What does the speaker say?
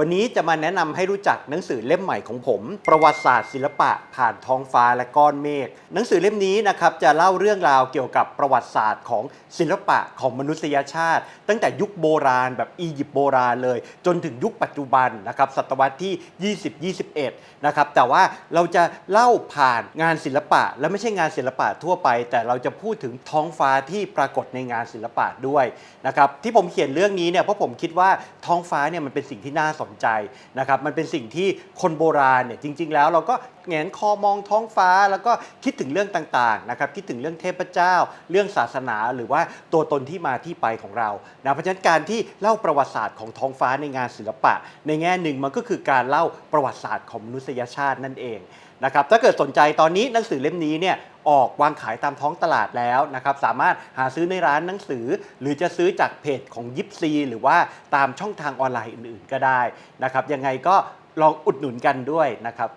วันนี้จะมาแนะนำให้รู้จักหนังสือเล่มใหม่ของผม ประวัติศาสตร์ศิลปะผ่านท้องฟ้าและก้อนเมฆหนังสือเล่มนี้นะครับจะเล่าเรื่องราวเกี่ยวกับประวัติศาสตร์ของศิลปะของมนุษยชาติ ตั้งแต่ยุคโบราณ แบบอียิปต์โบราณเลย จนถึงยุคปัจจุบันนะครับศตวรรษที่ 20-21 นะครับแต่ว่าเราจะเล่าผ่านงานศิลปะ และไม่ใช่งานศิลปะทั่วไป แต่เราจะพูดถึงท้องฟ้าที่ปรากฏในงานศิลปะด้วยนะครับที่ผมเขียนเรื่องนี้เนี่ยเพราะผมคิดว่าท้องฟ้าเนี่ยมันเป็นสิ่งที่น่าสนใจนะครับมันเป็นสิ่งที่คนโบราณเนี่ยจริง ๆ แล้วเราก็แงนคอมองท้องฟ้าแล้วก็คิดถึงเรื่องต่างๆนะครับคิดถึงเรื่องเทพเจ้า เรื่องศาสนาหรือว่าตัวตนที่มาที่ไปของเรานะเพราะฉะนั้นการที่เล่าประวัติศาสตร์ของท้องฟ้าในงานศิลปะ ในแง่หนึ่งมันก็คือการเล่าประวัติศาสตร์ของมนุษยชาตินั่นเองนะครับถ้าเกิดสนใจตอนนี้หนังสือเล่มนี้เนี่ย ออกวางขายตามท้องตลาดแล้วนะครับสามารถหาซื้อในร้านหนังสือ หรือจะซื้อจากเพจของยิปซีหรือว่าตามช่องทางออนไลน์อื่น ๆ ก็ได้นะครับยังไงก็ลองอุดหนุนกันด้วยนะครับ